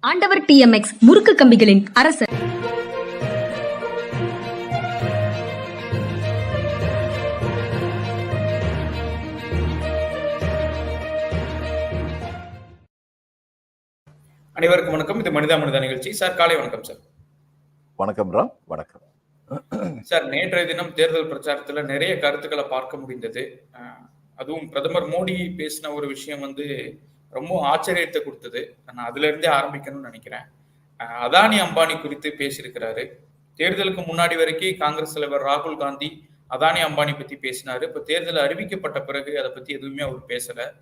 ஆண்டவர் டிஎம்எக்ஸ் முறுக்கு கம்பிகளின் அரசர். அனைவருக்கும் வணக்கம். இது மனிதா மனிதா நிகழ்ச்சி. சார் காலை வணக்கம் சார். வணக்கம் ராம். வணக்கம். சார் நேற்றைய தினம் தேர்தல் பிரச்சாரத்துல நிறைய கருத்துக்களை பார்க்க முடிந்தது. அதுவும் பிரதமர் மோடி பேசின ஒரு விஷயம் வந்து ரொம்ப ஆச்சரியத்தை கொடுத்தது. நான் அதுல இருந்தே ஆரம்பிக்கணும்னு நினைக்கிறேன். அதானி அம்பானி குறித்து பேசியிருக்கிறாரு. தேர்தலுக்கு முன்னாடி வரைக்கும் காங்கிரஸ் தலைவர் ராகுல் காந்தி அதானி அம்பானி பத்தி பேசினாரு. இப்ப தேர்தல் அறிவிக்கப்பட்ட பிறகு அதை பத்தி எதுவுமே அவர் பேசல.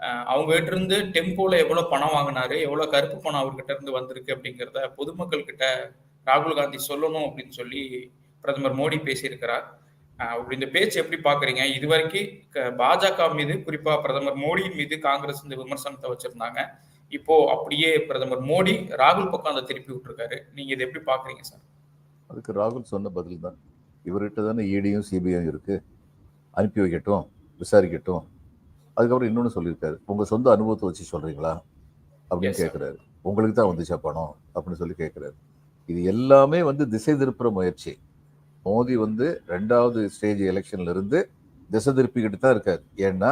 அஹ் அவங்க கிட்ட இருந்து டெம்போல எவ்வளவு பணம் வாங்கினாரு எவ்வளவு கருப்பு பணம் அவர்கிட்ட இருந்து வந்திருக்கு அப்படிங்கிறத பொதுமக்கள் கிட்ட ராகுல் காந்தி சொல்லணும் அப்படின்னு சொல்லி பிரதமர் மோடி பேசியிருக்கிறார். இந்த பேச்சு எப்படி பாக்குறீங்க? இது வரைக்கும் பாஜக மீது குறிப்பா பிரதமர் மோடியின் மீது காங்கிரஸ் இந்த விமர்சனத்தை வச்சிருந்தாங்க. இப்போ அப்படியே பிரதமர் மோடி ராகுல் பக்கம் அதை திருப்பி விட்டுருக்காரு. நீங்க இதை எப்படி பாக்குறீங்க சார்? அதுக்கு ராகுல் சொன்ன பதில் தான் இவர்கிட்ட தானே இடியும் சிபிஐயும் இருக்கு. அனுப்பி வைக்கட்டும் விசாரிக்கட்டும். அதுக்கப்புறம் இன்னொன்று சொல்லியிருக்காரு. உங்க சொந்த அனுபவத்தை வச்சு சொல்றீங்களா? அப்படின்னு. கேட்குறாரு உங்களுக்கு தான் வந்துச்சா பணம்? அப்படின்னு சொல்லி கேட்குறாரு இது எல்லாமே வந்து திசை திருப்புற முயற்சி. மோடி வந்து ரெண்டாவது ஸ்டேஜ் எலெக்ஷன்ல இருந்து திசை திருப்பிக்கிட்டு தான் இருக்காரு. ஏன்னா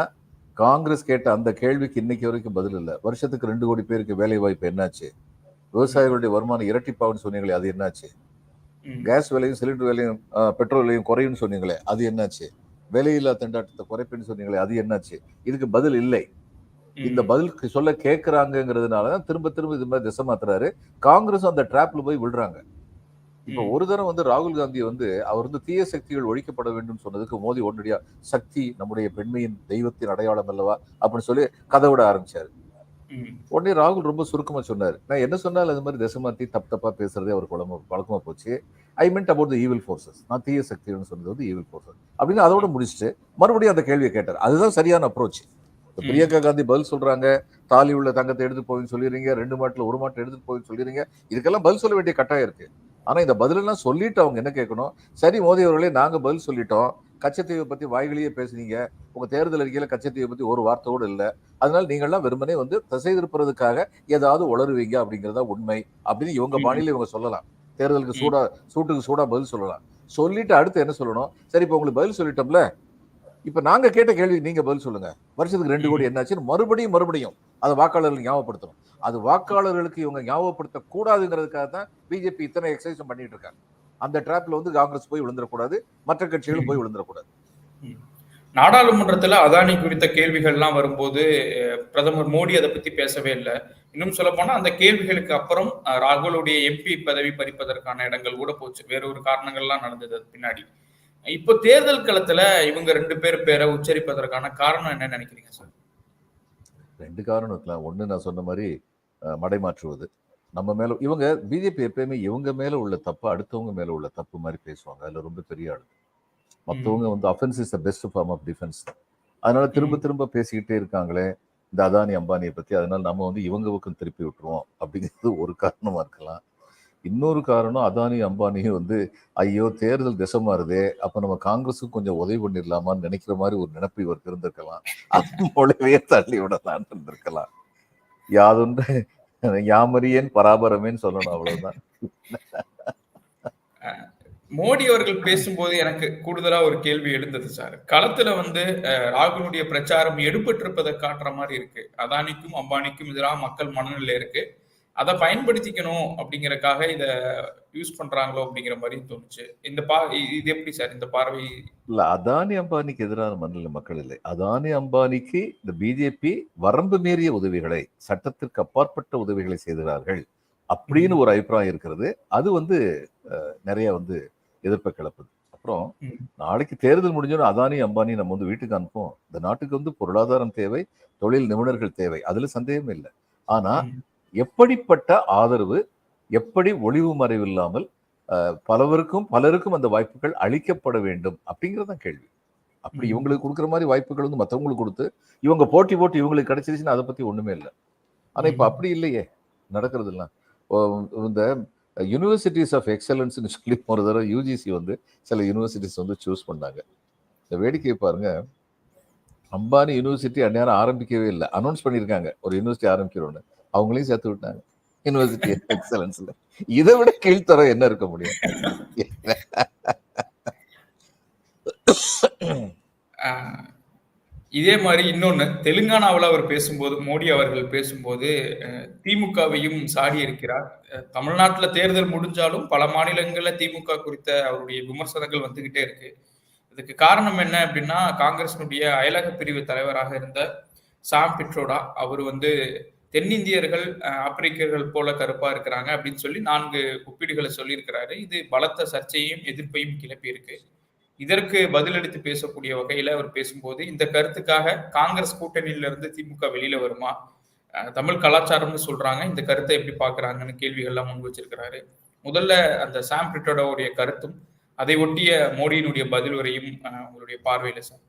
காங்கிரஸ் கேட்ட அந்த கேள்விக்கு இன்னைக்கு வரைக்கும் பதில் இல்லை. வருஷத்துக்கு ரெண்டு கோடி பேருக்கு வேலை வாய்ப்பு என்னாச்சு? விவசாயிகளுடைய வருமானம் இரட்டிப்பாகுன்னு சொன்னீங்களே அது என்னாச்சு. கேஸ் விலையும் சிலிண்டர் விலையும் பெட்ரோல் விலையும் குறையும்னு சொன்னீங்களே அது என்னாச்சு? விலையில்லா திண்டாட்டத்தை குறைப்புன்னு சொன்னீங்களே அது என்னாச்சு? இதுக்கு பதில் இல்லை. இந்த பதில் சொல்ல கேட்கறாங்கிறதுனால தான் திரும்ப திரும்ப இது மாதிரி திசை மாத்துறாரு. காங்கிரஸ் அந்த டிராப்ல போய் விழுறாங்க. இப்ப. ஒரு தரம் வந்து ராகுல் காந்தி வந்து அவர் வந்து தீய சக்திகள் ஒழிக்கப்பட வேண்டும் சொன்னதுக்கு மோடி உடனடியா சக்தி நம்முடைய பெண்மையின் தெய்வத்தின் அடையாளம் அல்லவா? அப்படின்னு சொல்லி கதை விட ஆரம்பிச்சாரு. உடனே ராகுல் ரொம்ப சுருக்கமா சொன்னாரு. நான் என்ன சொன்னாலும் அது மாதிரி திசை மாத்தி தப்பு தப்பா பேசுறதே அவர் குழம்பு பழக்கமா போச்சு. I meant about the evil forces நான் தீய சக்திகள்னு சொன்னது வந்து ஈவில் ஃபோர்ஸஸ் அப்படின்னு அதோட முடிச்சுட்டு மறுபடியும் அந்த கேள்வியை கேட்டார். அதுதான் சரியான அப்ரோச் பிரியங்கா காந்தி பதில் சொல்றாங்க. தாலி உள்ள தங்கத்தை எடுத்து போயின்னு சொல்லிடுறீங்க. ரெண்டு மாட்டில் ஒரு மாட்டை எடுத்துட்டு போயின்னு சொல்லிடுறீங்க. இதுக்கெல்லாம் பதில் சொல்ல வேண்டிய கட்டாயம் இருக்கு. ஆனா இந்த பதிலெல்லாம் சொல்லிட்டு அவங்க என்ன கேட்கணும்? சரி மோடி அவர்களே நாங்க பதில் சொல்லிட்டோம். கச்சத்தீவை பத்தி வாய்களையே பேசுனீங்க. உங்க தேர்தல் அறிக்கையில கச்சத்தீவை பத்தி ஒரு வார்த்தை கூட இல்ல. அதனால நீங்கள்லாம் வெறுமனே வந்து திசை திருப்புறதுக்காக ஏதாவது உளருவீங்க அப்படிங்கறதா உண்மை அப்படின்னு இவங்க. பாணியில இவங்க சொல்லலாம். தேர்தலுக்கு ம். சூடா சூட்டுக்கு சூடா பதில் சொல்லலாம். சொல்லிட்டு அடுத்து என்ன சொல்லணும்? சரி இப்போ உங்களுக்கு பதில் சொல்லிட்டோம்ல? இப்ப நாங்க கேட்ட கேள்வி நீங்க பதில் சொல்லுங்க. வருஷத்துக்கு ரெண்டு கோடி என்னாச்சுன்னு மறுபடியும் மறுபடியும் அதை வாக்காளர்களுக்கு ஞாபகப்படுத்தணும். அது வாக்காளர்களுக்கு இவங்க ஞாபகப்படுத்த கூடாதுங்கிறதுக்காக தான் பிஜேபி இத்தனை எக்ஸசைஸ் பண்ணிட்டு இருக்காங்க. அந்த டிராப்ல வந்து காங்கிரஸ் போய் விழுந்துடக்கூடாது மற்ற கட்சிகளும் போய் விழுந்துடக்கூடாது. நாடாளுமன்றத்துல அதானி குறித்த கேள்விகள்லாம் வரும்போது பிரதமர் மோடி அதை பத்தி பேசவே இல்லை. இன்னும் சொல்ல போனா அந்த கேள்விகளுக்கு அப்புறம் ராகுலுடைய எம்பி பதவி பறிப்பதற்கான இடங்கள் கூட போச்சு. வேற ஒரு காரணங்கள்லாம் நடந்தது பின்னாடி. இப்போ தேர்தல் களத்துல இவங்க ரெண்டு பேர் பேரை உச்சரிப்பதற்கான காரணம் என்ன நினைக்கிறீங்க சார்? ரெண்டு காரணம் இருக்கலாம் ஒண்ணு நான் சொன்ன மாதிரி அஹ், மடைமாற்றுவது நம்ம மேல இவங்க பிஜேபி எப்பயுமே இவங்க மேல உள்ள தப்பு அடுத்தவங்க மேல உள்ள தப்பு மாதிரி பேசுவாங்க. அதுல ரொம்ப பெரிய ஆளு. மத்தவங்க வந்து offence is the best form of defence அதனால திரும்ப. திரும்ப பேசிக்கிட்டே இருக்காங்களே இந்த அதானி அம்பானியை பத்தி அதனால நம்ம வந்து இவங்க பக்கம் திருப்பி விட்டுருவோம் அப்படிங்கிறது ஒரு காரணமா இருக்கலாம். இன்னொரு காரணம் அதானி அம்பானியும் வந்து ஐயோ தேர்தல் திசை மாறுதே அப்ப நம்ம காங்கிரஸுக்கு கொஞ்சம் உதவி பண்ணிடலாமான்னு நினைக்கிற மாதிரி ஒரு நினைப்பு இவருக்கு இருந்திருக்கலாம். அது மூலவே தள்ளி விடலாம்னு இருந்திருக்கலாம். யாதொன்று யாமரியன் பராபரமேன்னு சொல்லணும் அவ்வளவுதான். மோடி அவர்கள் பேசும்போது எனக்கு கூடுதலா ஒரு கேள்வி எழுந்தது சார். களத்துல வந்து ராகுலுடைய பிரச்சாரம் எடுபட்டிருப்பதை காட்டுற மாதிரி இருக்கு. அதானிக்கும் அம்பானிக்கும் எதிராக மக்கள் மனநிலை இருக்கு. அதை பயன்படுத்திக்கணும் அப்படிங்கறக்காக இத யூஸ் பண்றாங்களோ அப்படிங்கிற மாதிரி தோணுச்சு. இந்த பா இது எப்படி சார்? இந்த பார்வை? இல்ல அதானி அம்பானிக்கு எதிரான மனநிலை மக்கள் இல்லை. அதானி அம்பானிக்கு இந்த பிஜேபி வரம்பு மீறிய உதவிகளை சட்டத்திற்கு அப்பாற்பட்ட உதவிகளை செய்கிறார்கள் அப்படின்னு ஒரு அபிப்பிராயம் இருக்கிறது. அது வந்து நிறைய வந்து எதிர்ப்பை கிளப்புது. அப்புறம். நாளைக்கு தேர்தல் முடிஞ்சோன்னு அதானி அம்பானி நம்ம வந்து வீட்டுக்கு அனுப்போம் இந்த நாட்டுக்கு வந்து பொருளாதாரம் தேவை தொழில் நிபுணர்கள் தேவை. அதுல சந்தேகம் இல்லை. ஆனா. எப்படிப்பட்ட ஆதரவு எப்படி ஒளிவு மறைவு இல்லாமல் அஹ், பலவருக்கும் பலருக்கும் அந்த வாய்ப்புகள் அளிக்கப்பட வேண்டும் அப்படிங்கிறது தான் கேள்வி. அப்படி. இவங்களுக்கு கொடுக்குற மாதிரி வாய்ப்புகள் வந்து மற்றவங்களுக்கு கொடுத்து இவங்க போட்டி போட்டு இவங்களுக்கு கிடைச்சிருச்சுன்னா அதை பத்தி ஒண்ணுமே இல்லை. ஆனா இப்ப. அப்படி இல்லையே நடக்கிறது ஓ, இந்த யூனிவர்சிட்டிஸ் ஆஃப் எக்ஸலன்ஸ்னு சொல்லி ஒரு தடவை யூஜிசி வந்து சில யூனிவர்சிட்டிஸ் வந்து சூஸ் பண்ணாங்க. இந்த வேடிக்கையை பாருங்க. அம்பானி யூனிவர்சிட்டி அந்நேரம் ஆரம்பிக்கவே இல்லை. அனௌன்ஸ் பண்ணியிருக்காங்க. ஒரு யூனிவர்சிட்டி ஆரம்பிக்கிறோன்னு. அவங்களையும் சேர்த்து விட்டாங்க. யூனிவர்சிட்டி எக்ஸலன்ஸ்ல இதை விட கீழ்த்தரம் என்ன இருக்க முடியும்? இதே மாதிரி இன்னொன்னு தெலுங்கானாவில் அவர் பேசும்போது மோடி அவர்கள் பேசும்போது திமுகவையும் சாடி இருக்கிறார். தமிழ்நாட்டில் தேர்தல் முடிஞ்சாலும் பல மாநிலங்களில் திமுக குறித்த அவருடைய விமர்சனங்கள் வந்துகிட்டே இருக்கு. இதுக்கு காரணம் என்ன அப்படின்னா காங்கிரஸினுடைய அயலக பிரிவு தலைவராக இருந்த சாம் பிட்ரோடா அவர் வந்து தென்னிந்தியர்கள் ஆப்பிரிக்கர்கள் போல கருப்பா இருக்கிறாங்க அப்படின்னு சொல்லி நான்கு ஒப்பீடுகளை சொல்லியிருக்கிறாரு. இது பலத்த சர்ச்சையும் எதிர்ப்பையும் கிளப்பி இருக்கு இதற்கு பதிலளித்து பேசக்கூடிய வகையில அவர் பேசும்போது இந்த கருத்துக்காக காங்கிரஸ் கூட்டணியில இருந்து திமுக வெளியில வருமா? தமிழ் கலாச்சாரம்னு சொல்றாங்க. இந்த கருத்தை எப்படி பாக்குறாங்கன்னு கேள்விகள்லாம் முன் வச்சிருக்கிறாரு. முதல்ல அந்த சாம் உடைய கருத்தும் அதை ஒட்டிய மோடியினுடைய பதில் உரையும் உங்களுடைய பார்வையில சார்.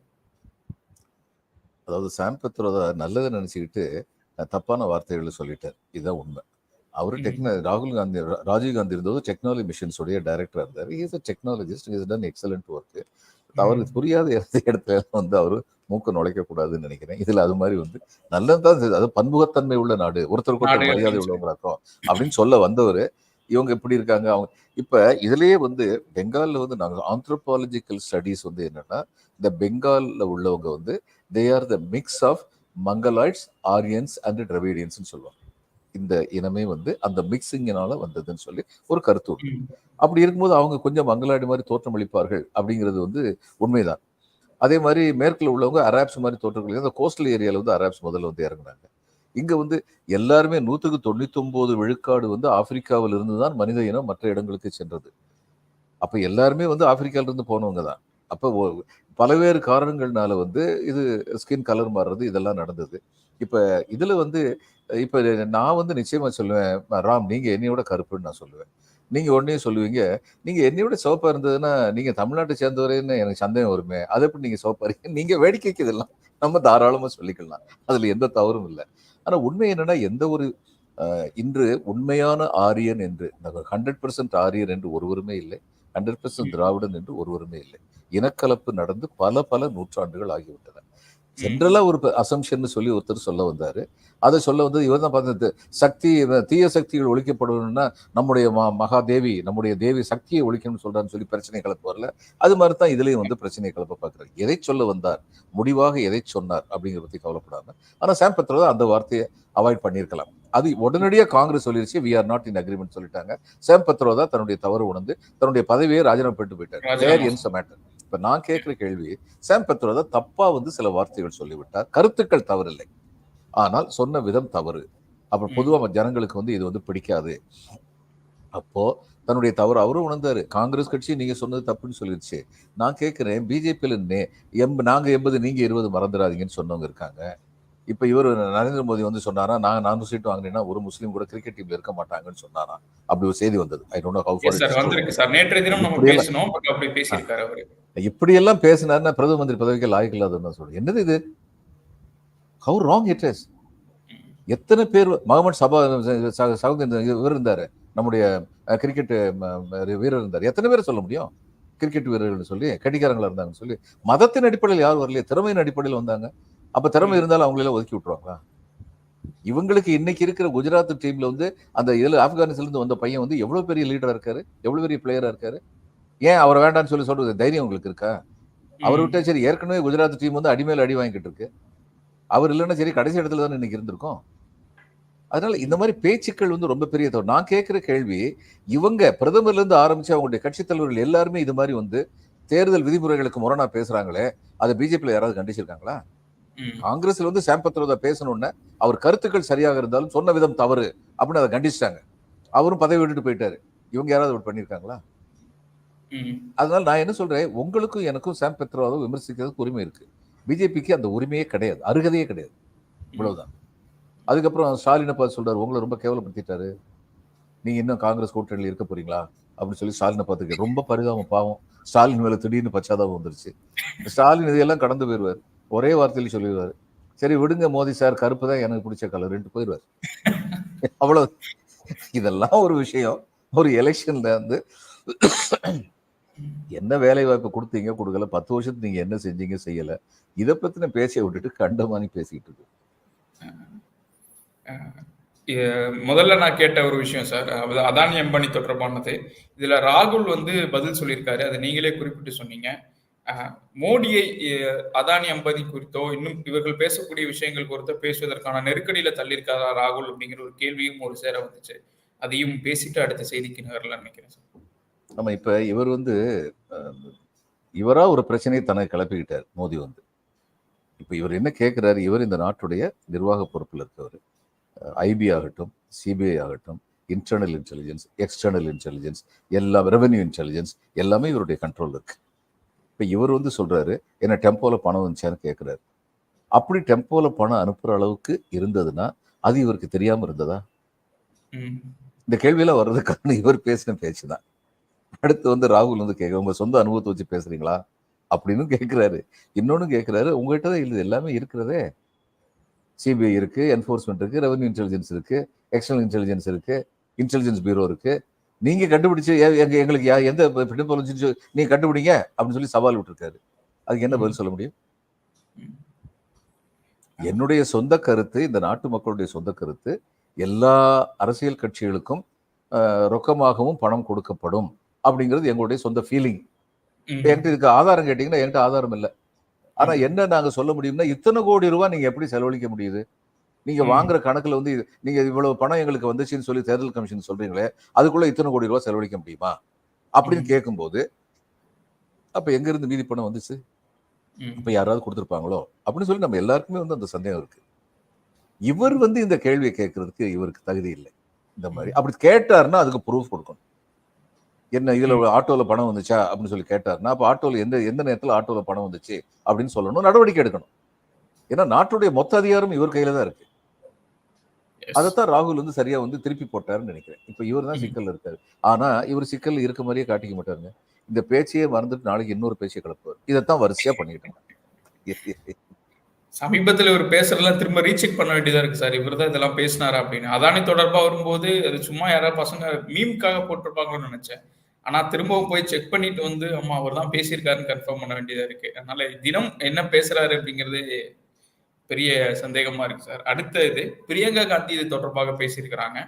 அதாவது சாம் பத்ரோதா நல்லதை நினைச்சுக்கிட்டு தப்பான வார்த்தைகளை சொல்லிட்டார் இதுதான் உண்மை. அவரு. டெக்னா ராகுல் காந்தி ராஜீவ் காந்தி இருந்தது டெக்னாலஜி மிஷன்ஸுடைய டைரக்டர் இருந்தார். Is a technologist is done excellent work அவருக்கு புரியாத இடத்துல வந்து அவரு மூக்க நுழைக்க கூடாதுன்னு நினைக்கிறேன். இதுல அது மாதிரி வந்து நல்லதுதான் இது. அது பன்முகத்தன்மை உள்ள நாடு. ஒருத்தருக்கு ஒருத்தர் மரியாதை உள்ளவங்களாக்கும் அப்படின்னு சொல்ல வந்தவர் இவங்க எப்படி இருக்காங்க? அவங்க இப்ப இதுலயே வந்து பெங்கால்ல வந்து நாங்க ஆந்த்ரோபாலஜிக்கல் ஸ்டடீஸ் வந்து என்னன்னா இந்த பெங்கால்ல உள்ளவங்க வந்து they are the mix of mongoloids aryans and dravidians சொல்லுவாங்க. இந்த இனமே வந்து அந்த மிக்சிங்கினால வந்ததுன்னு சொல்லி ஒரு கருத்து. அப்படி இருக்கும்போது அவங்க கொஞ்சம் மங்களாடி மாதிரி தோற்றமளிப்பார்கள் அப்படிங்கிறது வந்து உண்மைதான். அதே மாதிரி மேற்குல உள்ளவங்க அராப்ஸ் மாதிரி தோற்றங்கள் இந்த கோஸ்டல் ஏரியால வந்து அராப்ஸ் முதல்ல வந்து இறங்குனாங்க. இங்க வந்து எல்லாருமே நூற்றுக்கு தொண்ணூத்தி ஒன்பது விழுக்காடு வந்து ஆப்பிரிக்காவில் இருந்து தான் மனித இனம் மற்ற இடங்களுக்கு சென்றது. அப்ப எல்லாருமே வந்து ஆப்பிரிக்கால இருந்து போனவங்க தான். அப்போ பல்வேறு காரணங்கள்னால வந்து இது ஸ்கின் கலர் மாறுறது இதெல்லாம் நடந்தது. இப்போ இதில் வந்து இப்போ நான் வந்து நிச்சயமாக சொல்லுவேன் ராம் நீங்கள் என்னையோட கருப்புன்னு நான் சொல்லுவேன். நீங்கள் உடனே சொல்லுவீங்க நீங்கள் என்னையோட சிவப்பாக இருந்ததுன்னா நீங்கள் தமிழ்நாட்டை சேர்ந்தவரேன்னு எனக்கு சந்தேகம் வருமே அதை எப்படி நீங்கள் சிவப்பாக இருக்கீங்க? நீங்கள் வேடிக்கைக்கு இதெல்லாம் நம்ம தாராளமாக சொல்லிக்கலாம். அதில் எந்த தவறும் இல்லை. ஆனால் உண்மை என்னென்னா எந்த ஒரு இன்று உண்மையான ஆரியன் என்று ஹண்ட்ரட் பர்சன்ட் ஆரியன் என்று ஒருவருமே இல்லை. ஹண்ட்ரட் பர்சன்ட் திராவிடன் என்று ஒருவருமே இல்லை. இனக்கலப்பு நடந்து பல பல நூற்றாண்டுகள் ஆகிவிட்டன. ஜென்ரலா ஒரு அசம்ஷன் சொல்லி ஒருத்தர் சொல்ல வந்தாரு. அதை சொல்ல வந்து இவர் தான் பார்த்து சக்தி தீய சக்திகள் ஒழிக்கப்படணும்னா நம்முடைய மகாதேவி நம்முடைய தேவி சக்தியை ஒழிக்கணும்னு சொல்றான்னு சொல்லி பிரச்சனை கிளப்ப வரல. அது மாதிரி தான் இதுலயும் வந்து பிரச்சனை கிளப்ப பார்க்குறாரு. எதை சொல்ல வந்தார்? முடிவாக எதை சொன்னார்? அப்படிங்கிறத பத்தி கவலைப்படாம. ஆனா சாம் பத்ரதா அந்த வார்த்தையை அவாய்ட் பண்ணியிருக்கலாம். அது உடனடியா Congress சொல்லிருச்சு. We are not in agreement சொல்லிட்டாங்க. சாம் பத்ரோதா தன்னுடைய தவறு உணர்ந்து தன்னுடைய பதவியை ராஜினாமா பண்ணிட்டு போயிட்டார். என்ஸ் மேட்டர் இப்ப நான் கேட்கிற கேள்வி சாம் பத்ரோதா தப்பா வந்து சில வார்த்தைகள் சொல்லிவிட்டார். கருத்துக்கள் தவறில்லை. ஆனால் சொன்ன விதம் தவறு. அப்புறம் ம். பொதுவா ஜனங்களுக்கு வந்து இது வந்து பிடிக்காது. அப்போ தன்னுடைய தவறு அவரும் உணர்ந்தாரு. காங்கிரஸ் கட்சி நீங்க சொன்னது தப்புன்னு சொல்லிருச்சு. நான் கேட்கிறேன் பிஜேபியில எம்ப நாங்க எண்பது நீங்க இருபது மறந்துடாதீங்கன்னு சொன்னவங்க இருக்காங்க. இப்ப இவர் நரேந்திர மோடி வந்து சொன்னாரா நான் நானூறு சீட் வாங்கினேன்னா ஒரு முஸ்லீம் கூட கிரிக்கெட் டீம்ல இருக்க மாட்டாங்கன்னு சொன்னாரா? அப்படி ஒரு செய்தி வந்தது. I don't know how yes sir வந்திருக்கு சார் நேற்றைய தினம் நம்ம பட் அப்படி பேசியிருக்காரு அவரு இப்படி எல்லாம் பேசினாருன்னா பிரதம மந்திரி பதவிக்கு லாய்க்கு இல்லாதன்னு சொல்றேன். என்னது இது? ஹவு ராங் இட் இஸ் எத்தனை பேர் முகமது சபா சவுத் இவர் இருந்தாரு. நம்முடைய கிரிக்கெட் வீரர் இருந்தார். எத்தனை பேர் சொல்ல முடியும்? கிரிக்கெட் வீரர்கள் சொல்லி கடிகாரங்களா இருந்தாங்கன்னு சொல்லி. மதத்தின் அடிப்படையில் யார் வரலையே? திறமையின் அடிப்படையில் வந்தாங்க. அப்ப திறமை இருந்தாலும் அவங்களெல்லாம் ஒதுக்கி விட்டுருவாங்களா? இவங்களுக்கு இன்னைக்கு இருக்கிற குஜராத் டீம்ல வந்து அந்த இதுல ஆப்கானிஸ்தான்ல இருந்து வந்த பையன் வந்து எவ்வளவு பெரிய லீடரா இருக்காரு? எவ்வளவு பெரிய பிளேயரா இருக்காரு? ஏன் அவர் வேண்டாம்னு சொல்லி சொல்றது தைரியம் உங்களுக்கு இருக்கா? அவர் விட்டா சரி ஏற்கனவே குஜராத் டீம் வந்து அடிமேல அடி வாங்கிட்டு இருக்கு. அவர் இல்லைன்னா சரி கடைசி இடத்துல தானே இன்னைக்கு இருந்திருக்கோம். அதனால இந்த மாதிரி பேச்சுக்கள் வந்து ரொம்ப பெரிய தவறு. நான் கேட்கிற கேள்வி இவங்க பிரதமர்ல இருந்து ஆரம்பிச்சு அவங்களுடைய கட்சித் தலைவர்கள் எல்லாருமே இது மாதிரி வந்து தேர்தல் விதிமுறைகளுக்கு முரணா பேசுறாங்களே அதை பிஜேபியில யாராவது கண்டிச்சிருக்காங்களா. காங்கிரஸ்ல வந்து சாம் பத்ரோதா பேசணும்னு அவர் கருத்துக்கள் சரியாக இருந்தாலும் சொன்ன விதம் தவறு அப்படின்னு அதை கண்டிச்சிட்டாங்க. அவரும் பதவி விட்டுட்டு போயிட்டாரு. இவங்க யாராவது பண்ணியிருக்காங்களா. அதனால நான் என்ன சொல்றேன்? உங்களுக்கும் எனக்கும் சாம் பெத்ரோவை விமர்சிக்கிறதுக்கு உரிமை இருக்கு. பிஜேபிக்கு அந்த உரிமையே கிடையாது. அருகதையே கிடையாது. இவ்வளவுதான். அதுக்கப்புறம் ஸ்டாலினை பார்த்து சொல்றாரு உங்களை ரொம்ப கேவலப்படுத்திட்டாரு. நீங்க இன்னும் காங்கிரஸ் கூட்டணியில் இருக்க போறீங்களா? அப்படின்னு சொல்லி ஸ்டாலினை பார்த்துக்க ரொம்ப பரிதாபம் பாவம். ஸ்டாலின் மேல திடீர்னு பச்சாதாபம் வந்துருச்சு. ஸ்டாலின் இதையெல்லாம் கடந்து போயிடுவார். ஒரே வார்த்தையில சொல்லிடுவாரு. சரி விடுங்க மோடி சார். கருப்பு தான் எனக்கு பிடிச்ச கலருன்ட்டு போயிடுவார். அவ்வளவு. இதெல்லாம் ஒரு விஷயம். ஒரு எலெக்ஷன்ல வந்து என்ன வேலை வாய்ப்பு கொடுத்தீங்க கொடுக்கல. பத்து வருஷத்துக்கு நீங்க என்ன செஞ்சீங்க செய்யல. இதை பத்தின பேச்சை விட்டுட்டு கண்டமானி பேசிக்கிட்டு இருக்கு. முதல்ல நான் கேட்ட ஒரு விஷயம் சார் அதானி அம்பானி தொடர்பானது. இதுல ராகுல் வந்து பதில் சொல்லியிருக்காரு. அதை நீங்களே குறிப்பிட்டு சொன்னீங்க. மோடியை அதானி அம்பானி குறித்தோ இன்னும் இவர்கள் பேசக்கூடிய விஷயங்கள் குறித்தோ பேசுவதற்கான நெருக்கடியில தள்ளியிருக்காரா ராகுல் அப்படிங்கிற ஒரு கேள்வியும் ஒரு சேர வந்துச்சு. அதையும் பேசிட்டு அடுத்த செய்திக்கு நகரலாம்னு நினைக்கிறேன் சார். நம்ம இப்ப இவர் வந்து அஹ், இவரா ஒரு பிரச்சனையை தனக்கு கிளப்பிக்கிட்டார் மோடி வந்து. இப்ப இவர் என்ன கேட்கிறாரு இவர் இந்த நாட்டுடைய நிர்வாக பொறுப்பில் இருக்கவர். ஐபி ஆகட்டும் சிபிஐ ஆகட்டும் இன்டர்னல் இன்டெலிஜென்ஸ் எக்ஸ்டர்னல் இன்டெலிஜென்ஸ் எல்லாம் ரெவென்யூ இன்டெலிஜென்ஸ் எல்லாமே இவருடைய கண்ட்ரோல் இருக்கு. இப்ப இவர் வந்து சொல்றாரு என்ன டெம்போல பணம் வந்துச்சான்னு கேட்கிறாரு அப்படி டெம்போல பணம் அனுப்புற அளவுக்கு இருந்ததுன்னா அது இவருக்கு தெரியாம இருந்ததா. இந்த கேள்வியெல்லாம் வர்றதுக்கான இவர் பேசின பேச்சு தான் அடுத்து வந்து ராகுல் வந்து கேட்க உங்க சொந்த அனுபவத்தை வச்சு பேசுறீங்களா? அப்படின்னு கேட்கிறாரு. இன்னொன்னு கேட்கிறாரு உங்ககிட்ட தான் இது எல்லாமே இருக்கிறதே. சிபிஐ இருக்கு என்ஃபோர்ஸ்மெண்ட் இருக்கு ரெவன்யூ இன்டெலிஜென்ஸ் இருக்கு எக்ஸ்டர்னல் இன்டெலிஜென்ஸ் இருக்கு இன்டெலிஜென்ஸ் பியூரோ இருக்கு. நீங்க கண்டுபிடிச்சு எ- எங்க எங்களுக்கு எந்த பிடிப்பொருள் நீங்க கண்டுபிடிங்க அப்படின்னு சொல்லி சவால் விட்டுருக்காரு. அதுக்கு என்ன பதில் சொல்ல முடியும்? என்னுடைய சொந்த கருத்து இந்த நாட்டு மக்களுடைய சொந்த கருத்து எல்லா அரசியல் கட்சிகளுக்கும் ரொக்கமாகவும் பணம் கொடுக்கப்படும். அப்படிங்கிறது எங்களுடைய சொந்த ஃபீலிங். என்கிட்ட இதுக்கு ஆதாரம் கேட்டீங்கன்னா என்கிட்ட ஆதாரம் இல்லை. ஆனா என்ன நாங்க சொல்ல முடியும்னா இத்தனை கோடி ரூபாய் நீங்க எப்படி செலவழிக்க முடியுது? நீங்க. வாங்குற கணக்குல வந்து நீங்க இவ்வளவு பணம் எங்களுக்கு வந்துச்சுன்னு சொல்லி தேர்தல் கமிஷன் சொல்றீங்களே அதுக்குள்ள இத்தனை கோடி ரூபாய் செலவழிக்க முடியுமா? அப்படின்னு. கேட்கும்போது அப்ப எங்க இருந்து மீதி பணம் வந்துச்சு? ம். இப்ப யாராவது கொடுத்துருப்பாங்களோ? அப்படின்னு சொல்லி நம்ம எல்லாருக்குமே வந்து அந்த சந்தேகம் இருக்கு. இவர் வந்து இந்த கேள்வியை கேட்கறதுக்கு இவருக்கு தகுதி இல்லை. இந்த மாதிரி. அப்படி கேட்டாருன்னா அதுக்கு ப்ரூஃப் கொடுக்கணும். என்ன இதுல ஆட்டோல பணம் வந்துச்சா அப்படின்னு சொல்லி கேட்டாருன்னா அப்ப ஆட்டோல எந்த எந்த நேரத்துல ஆட்டோல பணம் வந்துச்சு அப்படின்னு சொல்லணும் நடவடிக்கை எடுக்கணும். ஏன்னா நாட்டுடைய மொத்த அதிகாரம் இவர் கையில தான் இருக்கு. அதைத்தான் ராகுல் வந்து சரியா வந்து திருப்பி போட்டாருன்னு நினைக்கிறேன். இப்ப இவர் தான் ம். சிக்கல்ல இருக்காரு. ஆனா இவர் சிக்கல் இருக்க மாதிரியே காட்டிக்க மாட்டாருங்க. இந்த பேச்சையே மறந்துட்டு நாளைக்கு இன்னொரு பேச்சை கிளப்புவார். இதைத்தான் வரிசையா இருக்காங்க. சமீபத்துல இவர் பேசுறதெல்லாம் திரும்ப ரீசெக் பண்ண வேண்டியதா இருக்கு சார். இவர் தான் இதெல்லாம் பேசினாரா அப்படின்னு. அதானி தொடர்பா வரும்போது அது சும்மா யாராவது பசங்க மீம்காக போட்டிருப்பாங்கன்னு நினைச்சேன். ஆனா திரும்பவும் போய் செக் பண்ணிட்டு வந்து அம்மா அவர் தான் பேசியிருக்காருன்னு கன்ஃபார்ம் பண்ண வேண்டியதா இருக்கு. அதனால தினம் என்ன பேசுறாரு அப்படிங்கிறது பெரிய சந்தேகமா இருக்கு சார் அடுத்த இது பிரியங்கா காந்தி இது தொடர்பாக பேசியிருக்கிறாங்க.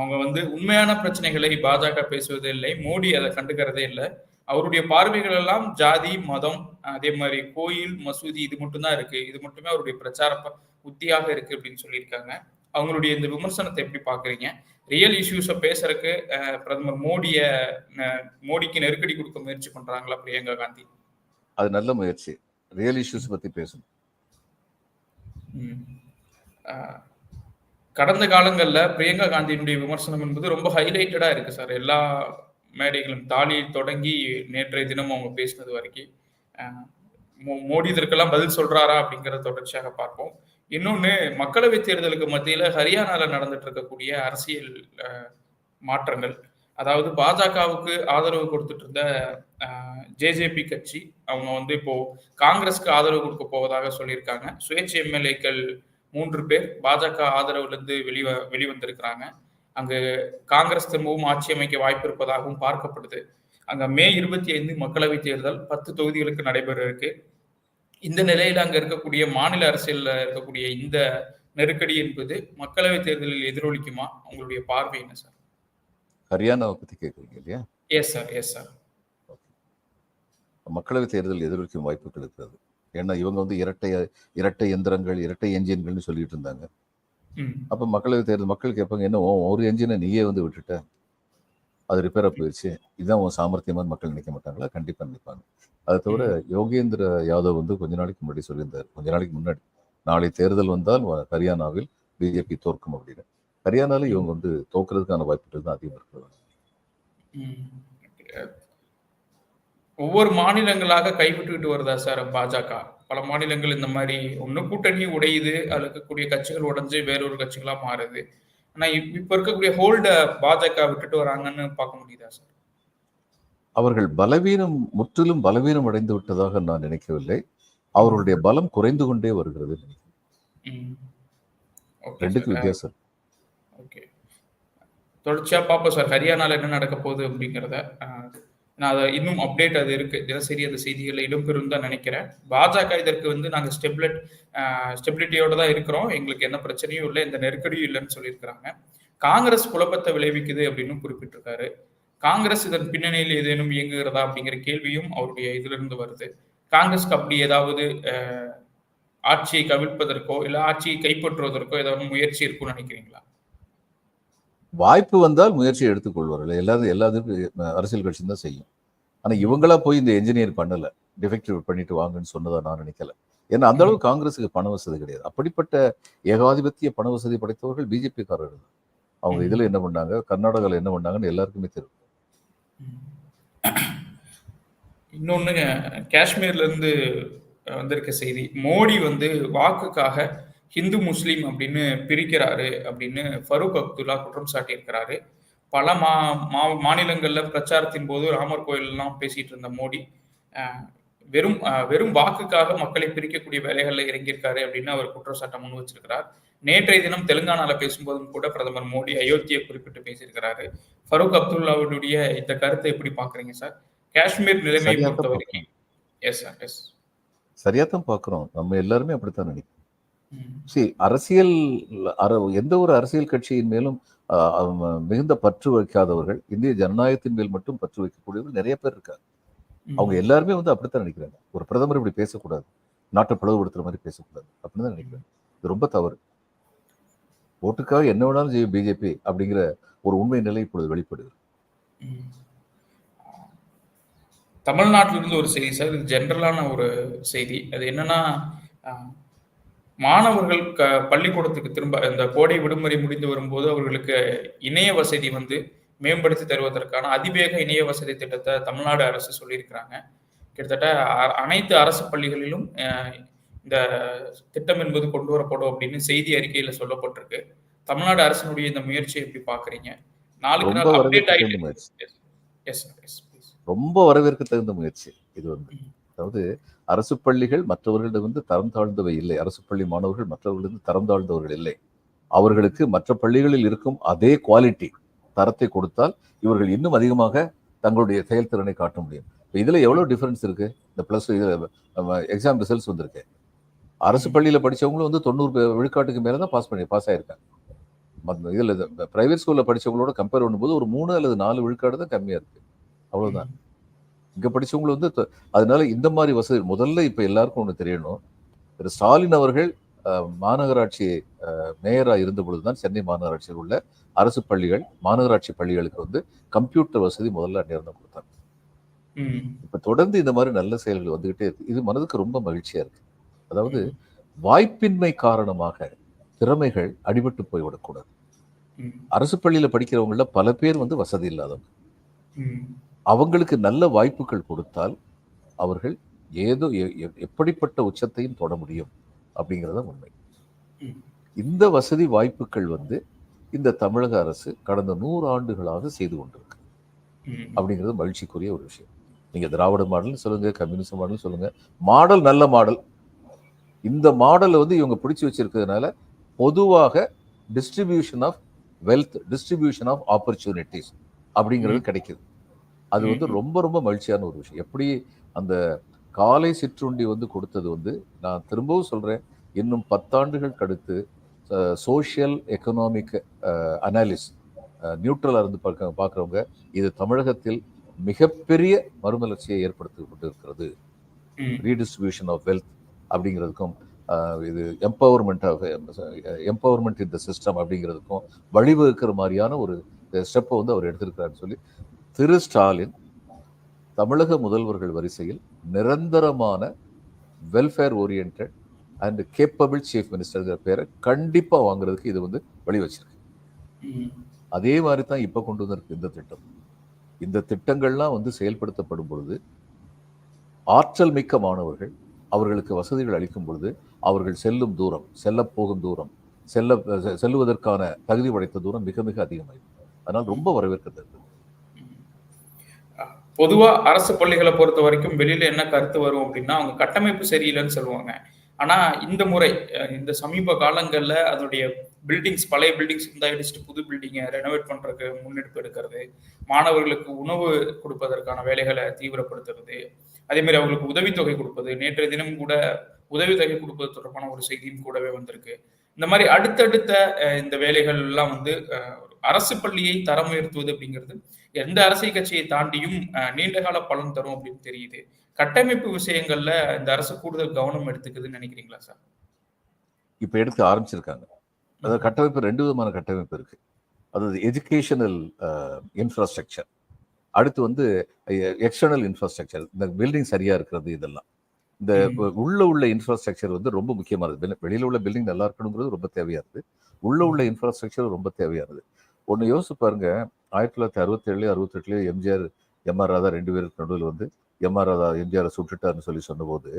அவங்க வந்து உண்மையான பிரச்சனைகளை பாஜக பேசுவதே இல்லை மோடி அதை கண்டுக்கிறதே இல்லை. அவருடைய பார்வைகள் எல்லாம் ஜாதி மதம் அதே மாதிரி கோயில் மசூதி இது மட்டும்தான் இருக்கு. இது மட்டுமே அவருடைய பிரச்சார உத்தியாக இருக்கு அப்படின்னு சொல்லியிருக்காங்க. அவங்களுடைய இந்த விமர்சனத்தை எப்படி பாக்குறீங்க? ரியல் இஷ்யூஸை பேசுறதுக்கு பிரதமர் மோடிய மோடிக்கு நெருக்கடி கொடுக்க முயற்சி பண்றாங்களா பிரியங்கா காந்தி? அது நல்ல முயற்சி. ரியல் இஷ்யூஸ் பத்தி பேசணும். கடந்த காலங்கள்ல பிரியங்கா காந்தியினுடைய விமர்சனம் என்பது ரொம்ப ஹைலைட்டடா இருக்கு சார். எல்லா மேடைகளும் தாலி தொடங்கி நேற்றைய தினம் அவங்க பேசினது வரைக்கும். மோடி இதற்கெல்லாம் பதில் சொல்றாரா அப்படிங்கறத தொடர்ச்சியாக பார்ப்போம். இன்னொன்னு மக்களவை தேர்தலுக்கு மத்தியில ஹரியானால நடந்துட்டு இருக்கக்கூடிய அரசியல் மாற்றங்கள். அதாவது பாஜகவுக்கு ஆதரவு கொடுத்துட்டு இருந்த ஜேஜேபி கட்சி அவங்க வந்து இப்போ காங்கிரஸ்க்கு ஆதரவு கொடுக்க போவதாக சொல்லியிருக்காங்க. சுயேட்சை எம்எல்ஏக்கள் மூன்று பேர் பாஜக ஆதரவுல இருந்து வெளிவ வெளிவந்திருக்கிறாங்க. அங்கு காங்கிரஸ் திரும்பவும் ஆட்சி அமைக்க வாய்ப்பு இருப்பதாகவும் பார்க்கப்படுது. அங்க மே இருபத்தி ஐந்து மக்களவை தேர்தல் பத்து தொகுதிகளுக்கு நடைபெற இருக்கு. இந்த நிலையில அங்க இருக்கக்கூடிய மாநில அரசியல்ல இருக்கக்கூடிய இந்த நெருக்கடி என்பது மக்களவை தேர்தலில் எதிரொலிக்குமா? உங்களுடைய பார்வை என்ன சார்? ஹரியானாவை பத்தி கேட்குறீங்க இல்லையா? எஸ் சார் எஸ் சார் மக்களவை தேர்தல் எதிரொலிக்கும் வாய்ப்புகள் இருக்கிறது. ஏன்னா இவங்க வந்து இரட்டை இரட்டை எந்திரங்கள் இரட்டை என்ஜின்கள்னு சொல்லிட்டு இருந்தாங்க. அப்ப மக்களவை தேர்தல் மக்கள் கேட்பாங்க என்ன ஒரு என்ஜினை நீயே வந்து விட்டுட்ட? அது ரிப்பேரா போயிடுச்சு இதுதான் உன் சாமர்த்தியமான்னு மக்கள் நினைக்க மாட்டாங்களா? கண்டிப்பா நினைப்பாங்க. அதை தவிர யோகேந்திர யாதவ் வந்து கொஞ்ச நாளைக்கு முன்னாடி சொல்லியிருந்தார். கொஞ்ச நாளைக்கு முன்னாடி. நாளை தேர்தல் வந்தால் ஹரியானாவில் பிஜேபி தோற்கும் அப்படின்னு. ஹரியானால இவங்க வந்து தோக்குறதுக்கான வாய்ப்புகள் தான் அதிகம் இருக்கிறது. ஒவ்வொரு மாநிலங்களாக கைவிட்டுக்கிட்டு வருதா சார் பாஜக? பல மாநிலங்கள் இந்த மாதிரி ஒண்ணு கூட்டணி உடையுது. அதுல இருக்கக்கூடிய கட்சிகள் உடைஞ்சு வேறொரு கட்சிகளா மாறுது. ஆனா இப்- இப்ப இருக்கக்கூடிய ஹோல்ட பாஜக விட்டுட்டு வராங்கன்னு பார்க்க முடியுதா சார்? அவர்கள் பலவீனம் முற்றிலும் பலவீனம் அடைந்து விட்டதாக நான் நினைக்கவில்லை. அவர்களுடைய பலம் குறைந்து கொண்டே வருகிறது ரெண்டுக்கு. வித்தியாசம். ஓகே. தொடர்ச்சியா பார்ப்போம் சார். ஹரியானால என்ன நடக்க போகுது அப்படிங்கிறத நான் அதை இன்னும் அப்டேட் அது இருக்கு. தினசரி அந்த செய்திகளில் இடம்பெறும் தான் நினைக்கிறேன். பாஜக இதற்கு வந்து நாங்கள் ஸ்டெபிலட் ஸ்டெபிலிட்டியோட தான் இருக்கிறோம். எங்களுக்கு எந்த பிரச்சனையும் இல்லை. எந்த நெருக்கடியும் இல்லைன்னு சொல்லியிருக்கிறாங்க. காங்கிரஸ் குழப்பத்தை விளைவிக்குது அப்படின்னு குறிப்பிட்டிருக்காரு. காங்கிரஸ் இதன் பின்னணியில் ஏதேனும் இயங்குகிறதா அப்படிங்கிற கேள்வியும் அவருடைய இதிலிருந்து வருது. காங்கிரஸ்க்கு அப்படி ஏதாவது ஆட்சியை கவிழ்ப்பதற்கோ இல்லை ஆட்சியை கைப்பற்றுவதற்கோ ஏதாவது முயற்சி இருக்கும்னு நினைக்கிறீங்களா? வாய்ப்பு வந்தால் முயற்சியை எடுத்துக்கொள்வார்கள் எல்லாரும் எல்லாத்துக்கும் அரசியல் கட்சி தான் செய்யும். ஆனா இவங்களா போய் இந்த என்ஜினியர் பண்ணல. டிஃபெக்டிவ் பண்ணிட்டு வாங்கன்னு சொன்னதா நான் நினைக்கல. ஏன்னா அந்த அளவுக்கு காங்கிரஸுக்கு பண வசதி கிடையாது. அப்படிப்பட்ட ஏகாதிபத்திய பண வசதி படைத்தவர்கள் பிஜேபி காரர்கள் தான். அவங்க. இதுல என்ன பண்ணாங்க? கர்நாடகால என்ன பண்ணாங்கன்னு எல்லாருக்குமே தெரியும். இன்னொன்னு காஷ்மீர்ல இருந்து வந்திருக்க செய்தி. மோடி வந்து வாக்குக்காக ஹிந்து முஸ்லீம் அப்படின்னு பிரிக்கிறாரு அப்படின்னு ஃபரூக் அப்துல்லா குற்றம் சாட்டியிருக்கிறாரு. பல மா மா- மாநிலங்கள்ல பிரச்சாரத்தின் போது ராமர் கோயிலெல்லாம் பேசிட்டு இருந்த மோடி வெறும் வெறும் வாக்குக்காக மக்களை பிரிக்கக்கூடிய வேலைகள்ல இறங்கியிருக்காரு அப்படின்னு அவர் குற்றச்சாட்டை முன் வச்சிருக்கிறார். நேற்றைய தினம் தெலுங்கானால பேசும்போதும் கூட பிரதமர் மோடி அயோத்தியை குறிப்பிட்டு பேசியிருக்கிறாரு. ஃபரூக் அப்துல்லாவுடைய இந்த கருத்தை எப்படி பாக்குறீங்க சார்? காஷ்மீர் நிலைமையை பொறுத்த வரைக்கும் எஸ் சார் எஸ் சரியா தான் பாக்குறோம் நம்ம எல்லாருமே அப்படித்தான் நினைக்கிறோம். சரி அரசியல் அர- எந்த ஒரு அரசியல் கட்சியின் மேலும் மிகுந்த பற்று வைக்காதவர்கள் இந்திய ஜனநாயகத்தின் மேல் மட்டும் பற்று வைக்கக்கூடியவர்கள் நிறைய பேர் இருக்காங்க. அவங்க எல்லாருமே வந்து அப்படித்தான் நினைக்கிறாங்க. ஒரு பிரதமர் இப்படி பேசக்கூடாது நாட்டை பிளவுபடுத்துற மாதிரி பேசக்கூடாது அப்படின்னு தான் நினைக்கிறாங்க இது ரொம்ப தவறு. ஓட்டுக்காக என்ன வேணாலும் செய்யும் பிஜேபி அப்படிங்கிற ஒரு உண்மை நிலை இப்பொழுது வெளிப்படுது. ம். தமிழ்நாட்டில இருந்து ஒரு செய்தி சார் இது ஜென்ரலான ஒரு செய்தி. அது என்னன்னா மாணவர்கள் க பள்ளிக்கூடத்துக்கு திரும்ப இந்த கோடை விடுமுறை முடிந்து வரும்போது அவர்களுக்கு இணைய வசதி வந்து மேம்படுத்தி தருவதற்கான அதிவேக இணைய வசதி திட்டத்தை தமிழ்நாடு அரசு சொல்லியிருக்கிறாங்க. கிட்டத்தட்ட அனைத்து அரசு பள்ளிகளிலும் இந்த திட்டம் என்பது கொண்டு வரப்படும் அப்படின்னு செய்தி அறிக்கையில சொல்லப்பட்டிருக்கு. தமிழ்நாடு அரசினுடைய இந்த முயற்சியை எப்படி பாக்குறீங்க நாளுக்கு நாள் அப்டேட் ஆகிட்டு ரொம்ப வரவேற்க தகுந்த முயற்சி இது வந்து. அதாவது அரசு பள்ளிகள் மற்றவர்களிடம் வந்து தரம் தாழ்ந்தவை இல்லை. அரசு பள்ளி மாணவர்கள் மற்றவர்களிருந்து தரம் தாழ்ந்தவர்கள் இல்லை. அவர்களுக்கு மற்ற பள்ளிகளில் இருக்கும் அதே குவாலிட்டி தரத்தை கொடுத்தால் இவர்கள் இன்னும் அதிகமாக தங்களுடைய செயல்திறனை காட்ட முடியும். இப்ப இதுல எவ்வளவு டிஃப்ரென்ஸ் இருக்கு? இந்த பிளஸ் எக்ஸாம் ரிசல்ட்ஸ் வந்திருக்கு. அரசு பள்ளியில படிச்சவங்களும் வந்து தொண்ணூறு பே- விழுக்காட்டுக்கு மேலே தான் பாஸ் பண்ணி பாஸ் ஆயிருக்காங்க. இதில் பிரைவேட் ஸ்கூல்ல படிச்சவங்களோட கம்பேர் பண்ணும்போது ஒரு மூணு அல்லது நாலு விழுக்காடு தான் கம்மியா இருக்கு. அவ்வளவுதான். இங்க படிச்சவங்க வந்து அதனால இந்த மாதிரி வசதி முதல்ல இப்ப எல்லாருக்கும் ஒண்ணு தெரியணும். திரு ஸ்டாலின் அவர்கள் மாநகராட்சி அஹ், மேயரா இருந்த பொழுதுதான் சென்னை மாநகராட்சியில் உள்ள அரசு பள்ளிகள் மாநகராட்சி பள்ளிகளுக்கு வந்து கம்ப்யூட்டர் வசதி முதல்ல அந்நேரம் கொடுத்தாங்க. இப்ப தொடர்ந்து இந்த மாதிரி நல்ல செயல்கள் வந்துகிட்டே இருக்கு. இது மனதுக்கு ரொம்ப மகிழ்ச்சியா இருக்கு. அதாவது வாய்ப்பின்மை காரணமாக திறமைகள் அடிபட்டு போய்விடக்கூடாது. அரசு பள்ளியில படிக்கிறவங்கள பல பேர் வந்து வசதி இல்லாதவங்க. அவங்களுக்கு நல்ல வாய்ப்புகள் கொடுத்தால் அவர்கள் ஏதோ எப்படிப்பட்ட உச்சத்தையும் தொட முடியும் அப்படிங்கிறத உண்மை. இந்த வசதி வாய்ப்புகள் வந்து இந்த தமிழக அரசு கடந்த நூறு ஆண்டுகளாக செய்து கொண்டிருக்கு. அப்படிங்கிறது மகிழ்ச்சிக்குரிய ஒரு விஷயம். நீங்க திராவிட மாடல் சொல்லுங்க கம்யூனிஸ்ட் மாடல் சொல்லுங்க மாடல் நல்ல மாடல். இந்த மாடலை வந்து இவங்க பிடிச்சு வச்சிருக்கிறதுனால பொதுவாக distribution of wealth distribution of opportunities அப்படிங்கிறது கிடைக்குது. அது வந்து. ரொம்ப ரொம்ப மகிழ்ச்சியான ஒரு விஷயம். எப்படி அந்த காலை சிற்றுண்டி வந்து கொடுத்தது வந்து நான் திரும்பவும் சொல்றேன் இன்னும் பத்தாண்டுகள் கடுத்து சோஷியல் எக்கனாமிக் அனாலிஸ் நியூட்ரலாக இருந்து பார்க்க பார்க்குறவங்க இது தமிழகத்தில் மிகப்பெரிய மறுமலர்ச்சியை ஏற்படுத்தி கொண்டிருக்கிறது ம். ரீடிஸ்ட்ரிபியூஷன் ஆஃப் வெல்த் அப்படிங்கிறதுக்கும் இது empowerment of empowerment in the system அப்படிங்கிறதுக்கும் வழிவகுக்கிற மாதிரியான ஒரு ஸ்டெப்பை வந்து அவர் எடுத்திருக்கிறாருன்னு சொல்லி திரு ஸ்டாலின் தமிழக முதல்வர்கள் வரிசையில் நிரந்தரமான welfare oriented and capable chief மினிஸ்டர்ங்கிற பேரை கண்டிப்பாக வாங்குறதுக்கு இது வந்து வழி வச்சிருக்கு. அதே மாதிரி தான் இப்போ கொண்டு வந்திருக்கு இந்த திட்டம். இந்த திட்டங்கள்லாம் வந்து செயல்படுத்தப்படும் பொழுது ஆற்றல் மிக்க மாணவர்கள் அவர்களுக்கு வசதிகள் அளிக்கும் பொழுது அவர்கள் செல்லும் தூரம் செல்ல போகும் தூரம் செல்ல செல்லுவதற்கான தகுதி படைத்த தூரம் மிக மிக அதிகமாகும் அதனால் ரொம்ப வரவேற்கத்தக்கது. பொதுவா அரசு பள்ளிகளை பொறுத்த வரைக்கும் வெளியில என்ன கருத்து வரும் அப்படின்னா அவங்க கட்டமைப்பு சரியில்லைன்னு சொல்லுவாங்க. ஆனா இந்த முறை இந்த சமீப காலங்கள்ல அதனுடைய பில்டிங்ஸ் பழைய பில்டிங்ஸ் வந்து அடிச்சுட்டு புது பில்டிங்கை ரெனோவேட் பண்றதுக்கு முன்னெடுப்பு எடுக்கிறது மாணவர்களுக்கு உணவு கொடுப்பதற்கான வேலைகளை தீவிரப்படுத்துறது அதே மாதிரி அவங்களுக்கு உதவித்தொகை கொடுப்பது நேற்றைய தினம் கூட உதவித்தொகை கொடுப்பது தொடர்பான ஒரு செய்தியும் கூடவே வந்திருக்கு. இந்த மாதிரி அடுத்தடுத்த இந்த வேலைகள் எல்லாம் வந்து அரசு பள்ளியை தரம் உயர்த்துவது அப்படிங்கிறது எந்த அரசியல் கட்சியை தாண்டியும் நீண்டகால பலன் தரும் அப்படின்னு தெரியுது. கட்டமைப்பு விஷயங்கள்ல இந்த அரசு கூடுதல் கவனம் எடுத்துக்குதுன்னு நினைக்கிறீங்களா சார்? இப்ப எடுத்து ஆரம்பிச்சிருக்காங்க. அதாவது கட்டமைப்பு ரெண்டு விதமான கட்டமைப்பு இருக்கு. அதாவது எஜுகேஷனல் இன்ஃப்ராஸ்ட்ரக்சர் அடுத்து வந்து எக்ஸ்டர்னல் இன்ஃப்ராஸ்ட்ரக்சர் இந்த பில்டிங் சரியா இருக்கிறது இதெல்லாம். இந்த. உள்ள உள்ள இன்ஃப்ராஸ்ட்ரக்சர் வந்து ரொம்ப முக்கியமானது. வெளி- வெளியில உள்ள பில்டிங் நல்லா இருக்கணுங்கிறது ரொம்ப தேவையானது. உள்ள உள்ள இன்ஃப்ராஸ்ட்ரக்சர் ரொம்ப தேவையானது. ஒன்று யோசிச்சு பாருங்க. ஆயிரத்தி தொள்ளாயிரத்தி அறுபத்தேழு அறுபத்தெட்டுல எம்ஜிஆர் எம்ஆர் ராதா ரெண்டு பேருக்கு நடுவில் வந்து எம்ஆர் ராதா எம்ஜிஆரை சுட்டுட்டாருன்னு சொல்லி சொன்னபோது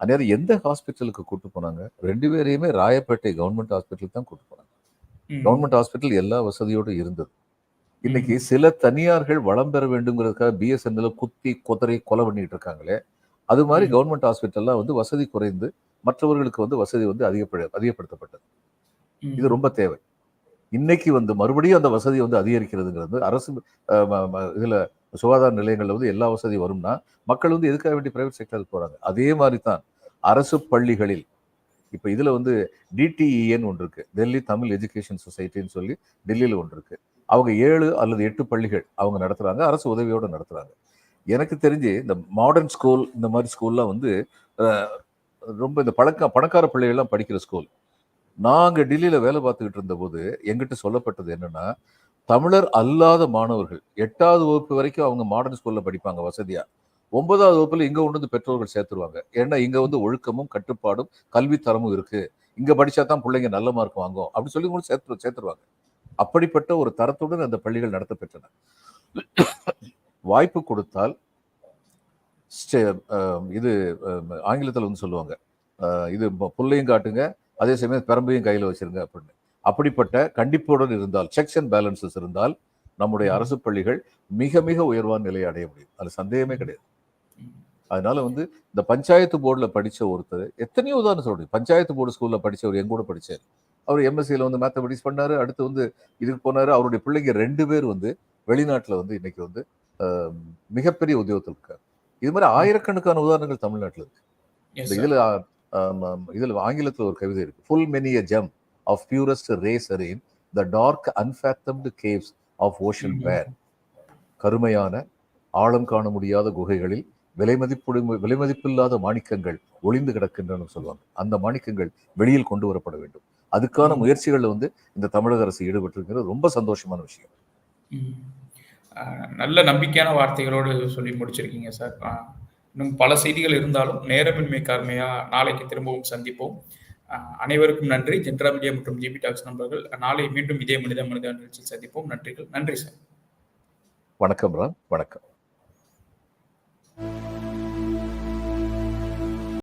அந்நேரம் எந்த ஹாஸ்பிட்டலுக்கு கூட்டு போனாங்க? ரெண்டு பேரையுமே ராயப்பேட்டை கவர்மெண்ட் ஹாஸ்பிட்டலுக்கு தான் கூட்டு போனாங்க. கவர்மெண்ட் ஹாஸ்பிட்டல் எல்லா வசதியோடு இருந்தது. இன்னைக்கு சில தனியார்கள் வளம் பெற வேண்டுங்கிறதுக்காக பிஎஸ்என்எல் குத்தி குதறி கொலை பண்ணிட்டு இருக்காங்களே அது மாதிரி. கவர்மெண்ட் ஹாஸ்பிட்டல்லாம் வந்து வசதி குறைந்து மற்றவர்களுக்கு வந்து வசதி வந்து அதிகப்பட அதிகப்படுத்தப்பட்டது. இது ரொம்ப தேவை. இன்னைக்கு வந்து மறுபடியும் அந்த வசதி வந்து அதிகரிக்கிறதுங்கிறது அரசு இதில் சுகாதார நிலையங்களில் வந்து எல்லா வசதியும் வரும்னா மக்கள் வந்து எதுக்காக வேண்டி பிரைவேட் செக்டருக்கு போகிறாங்க அதே மாதிரி தான் அரசு பள்ளிகளில் இப்போ இதில் வந்து டிடிஇஎன்னு ஒன்று இருக்குது டெல்லி தமிழ் எஜுகேஷன் சொசைட்டின்னு சொல்லி டெல்லியில் ஒன்று இருக்குது அவங்க ஏழு அல்லது எட்டு பள்ளிகள் அவங்க நடத்துகிறாங்க அரசு உதவியோடு நடத்துகிறாங்க எனக்கு தெரிஞ்சு இந்த மாடர்ன் ஸ்கூல் இந்த மாதிரி ஸ்கூல்லாம் வந்து ரொம்ப இந்த பழக்க பணக்கார பிள்ளைகள்லாம் படிக்கிற ஸ்கூல் நாங்கள் டெல்லியில் வேலை பார்த்துக்கிட்டு இருந்தபோது எங்கிட்ட சொல்லப்பட்டது என்னென்னா தமிழர் அல்லாத மாணவர்கள் எட்டாவது வகுப்பு வரைக்கும் அவங்க மாடர்ன் ஸ்கூலில் படிப்பாங்க வசதியாக ஒன்பதாவது வகுப்பில் இங்கே கொண்டு வந்து பெற்றோர்கள் சேர்த்துருவாங்க. ஏன்னா இங்கே வந்து ஒழுக்கமும் கட்டுப்பாடும் கல்வி தரமும் இங்கே படித்தா தான் பிள்ளைங்க நல்ல மார்க் வாங்கும். அப்படின்னு சொல்லி கூட சேர்த்து சேர்த்துருவாங்க. அப்படிப்பட்ட ஒரு தரத்துடன் அந்த பள்ளிகள் நடத்தப்பெற்றன. வாய்ப்பு கொடுத்தால் இது ஆங்கிலத்தில் வந்து சொல்லுவாங்க. இது பிள்ளையும் காட்டுங்க அதே சமயம் பெரம்பையும் கையில் வச்சிருங்க அப்படின்னு. அப்படிப்பட்ட கண்டிப்புடன் இருந்தால் செக்ஸ் அண்ட் பேலன்சஸ் இருந்தால் நம்முடைய அரசு பள்ளிகள் மிக மிக உயர்வான நிலையை அடைய முடியும். அது சந்தேகமே கிடையாது. அதனால வந்து இந்த பஞ்சாயத்து போர்டில் படிச்ச ஒருத்தர் எத்தனையோ உதாரணம் சொல்றேன். பஞ்சாயத்து போர்டு ஸ்கூல்ல படிச்சவர் என் கூட படிச்சார். அவர் எம்எஸ்சியில் வந்து மேத்தமெட்டிக்ஸ் பண்ணாரு அடுத்து வந்து இதுக்கு போனாரு. அவருடைய பிள்ளைங்க ரெண்டு பேர் வந்து வெளிநாட்டில் வந்து இன்னைக்கு வந்து மிகப்பெரிய உத்தியோகத்தில் இருக்காரு இது மாதிரி ஆயிரக்கணக்கான உதாரணங்கள் தமிழ்நாட்டில் இருக்கு. இந்த. இதுல இதுல ஆங்கிலத்துல ஒரு கவிதை இருக்கு full many a gem of purest race arraign the dark unfathomed caves of ocean Mhm. bare கருமையான ஆழம் காண முடியாத குகைகளில் விலைமதிப்பு விலைமதிப்பில்லாத மாணிக்கங்கள் ஒளிந்து கிடக்கின்றன சொல்லுவாங்க அந்த மாணிக்கங்கள் வெளியில் கொண்டு வரப்பட வேண்டும் அதுக்கான ம். முயற்சிகள்ல வந்து இந்த தமிழக அரசு ஈடுபட்டிருக்கிறது ரொம்ப சந்தோஷமான விஷயம். அஹ் நல்ல நம்பிக்கையான வார்த்தைகளோடு சொல்லி முடிச்சிருக்கீங்க சார் இன்னும் பல செய்திகள் இருந்தாலும் நேரமின்மை காரணமையாக நாளைக்கு திரும்பவும் சந்திப்போம். அனைவருக்கும் நன்றி. ஜென்ரா மீடியா மற்றும் ஜிபி டாக்ஸ் நண்பர்கள் நாளை மீண்டும் இதே மனித மனித நிகழ்ச்சியில் சந்திப்போம். நன்றிகள். நன்றி சார். வணக்கம் ராம். வணக்கம்.